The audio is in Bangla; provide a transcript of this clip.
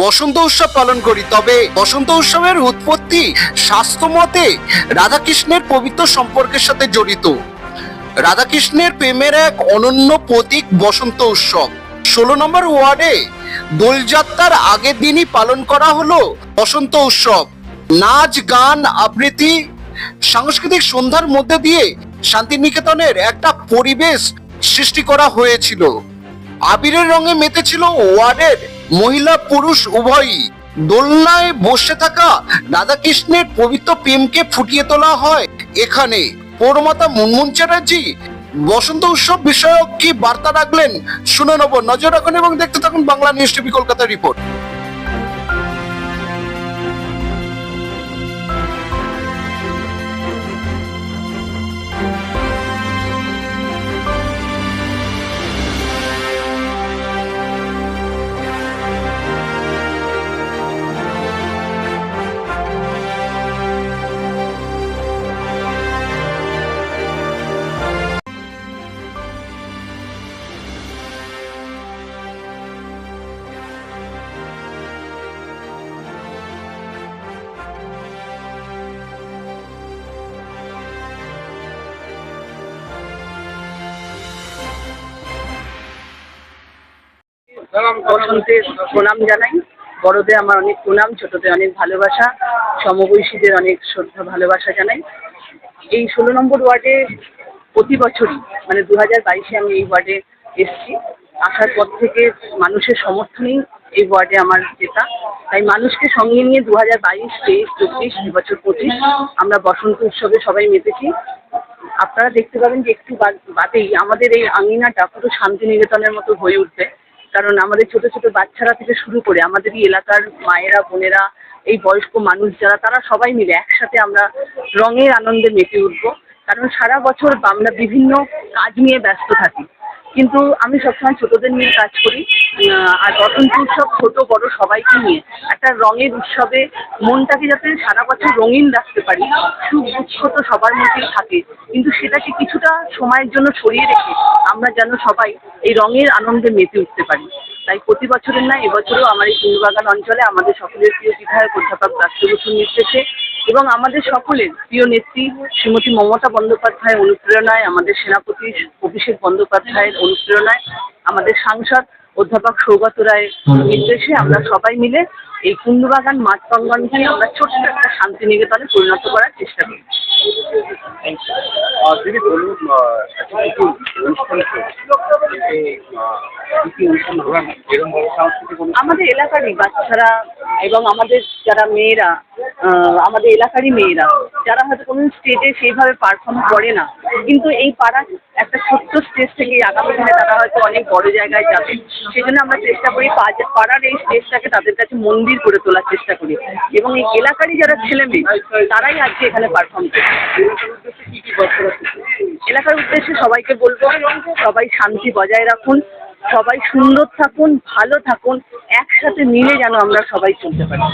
বসন্ত উৎসব পালন করি, তবে বসন্ত উৎসবের উৎপত্তি শাস্ত্রমতে রাধাকৃষ্ণের পবিত্র সম্পর্কের সাথে জড়িত। রাধাকৃষ্ণের প্রেমের এক অনন্য প্রতীক বসন্ত উৎসব। ষোলো নম্বর ওয়ার্ডে দোলযাত্রার আগের দিনই পালন করা হলো বসন্ত উৎসব। নাচ, গান, আবৃত্তি, সাংস্কৃতিক সন্ধ্যার মধ্যে দিয়ে শান্তিনিকেতনের একটা পরিবেশ সৃষ্টি করা হয়েছিল। আবিরের রঙে মেতেছিল ওয়ার্ডের মহিলা পুরুষ উভয়ই দোলনায় বসে থাকা রাধাকৃষ্ণের পবিত্র প্রেমকে ফুটিয়ে তোলা হয়। এখানে পৌরমাতা মুনমুন চ্যাটার্জি বসন্ত উৎসব বিষয়ক কি বার্তা রাখলেন, শুনে নব। নজর রাখুন এবং দেখতে থাকুন Bangla news TV Kolkata report. বসন্তের প্রণাম জানাই। বড়দের আমার অনেক প্রণাম, ছোটদের অনেক ভালোবাসা, সমবয়সীদের অনেক শ্রদ্ধা, ভালোবাসা জানাই। এই ষোলো নম্বর ওয়ার্ডে প্রতি বছরই মানে দু হাজার বাইশে আমি এই ওয়ার্ডে এসেছি। আসার পর থেকে মানুষের সমর্থনেই এই ওয়ার্ডে আমার জেতা তাই মানুষকে সঙ্গে নিয়ে দু হাজার বাইশ, তেইশ, চব্বিশ দু বছর পঁচিশ আমরা বসন্ত উৎসবে সবাই মেতেছি। আপনারা দেখতে পাবেন যে একটু বাদেই আমাদের এই আঙিনাটা পুরো শান্তিনিকেতনের মতো হয়ে উঠবে। কারণ আমাদের ছোট ছোট বাচ্চারা থেকে শুরু করে আমাদের এলাকার মায়েরা, বোনেরা, এই বয়স্ক মানুষ যারা, তারা সবাই মিলে একসাথে আমরা রঙের আনন্দে মেতে উঠবো। কারণ সারা বছর আমরা বিভিন্ন কাজ নিয়ে ব্যস্ত থাকি। কিন্তু আমি সবসময় ছোটদের নিয়ে কাজ করি। আর বসন্ত উৎসব ছোট, বড় সবাইকে নিয়ে একটা রঙের উৎসবে মনটাকে যাতে সারা বছর রঙিন রাখতে পারি, সুখ দুঃখ তো সবার মধ্যেই থাকে, কিন্তু সেটাকে কিছুটা সময়ের জন্য সরিয়ে রেখে আমরা যেন সবাই এই রঙের আনন্দে মেতে উঠতে পারি। তাই প্রতি বছরের না এবছরও আমার এই ফুলবাগান অঞ্চলে আমাদের সকলের প্রিয় বিধায়ক অধ্যাপক বসুর নির্দেশে এবং আমাদের সকলের প্রিয় নেত্রী শ্রীমতী মমতা বন্দ্যোপাধ্যায়ের অনুপ্রেরণায় আমাদের সেনাপতি অভিষেক বন্দ্যোপাধ্যায়ের অনুপ্রেরণায় আমাদের সাংসদ অধ্যাপক সৌগত রায়ের নির্দেশে আমরা সবাই মিলে এই কুন্দবাগান মাঠ প্রাঙ্গণকে আমরা ছোট্ট একটা শান্তিনিকেতনে পরিণত করার চেষ্টা করি। দিদি বলুন আমাদের এলাকারই বাচ্চারা এবং আমাদের যারা মেয়েরা আমাদের এলাকারই মেয়েরা। যারা হয়তো কোনো স্টেজে সেইভাবে পারফর্ম করে না, কিন্তু এই পাড়ার একটা ছোট্ট স্টেজ থেকে আগামী দিনে তারা হয়তো অনেক বড় জায়গায় যাবে। সেই জন্য আমরা চেষ্টা করি পাড়ার এই স্টেজটাকে তাদের কাছে মন্দির করে তোলার চেষ্টা করি। এবং এই এলাকারই যারা ছেলে মেয়ে, তারাই আজকে এখানে পারফর্ম করে? এলাকার উদ্দেশ্যে সবাইকে বলব, সবাই শান্তি বজায় রাখুন। সবাই সুন্দর থাকুন ভালো থাকুন একসাথে মিলে যেন আমরা সবাই চলতে পারি।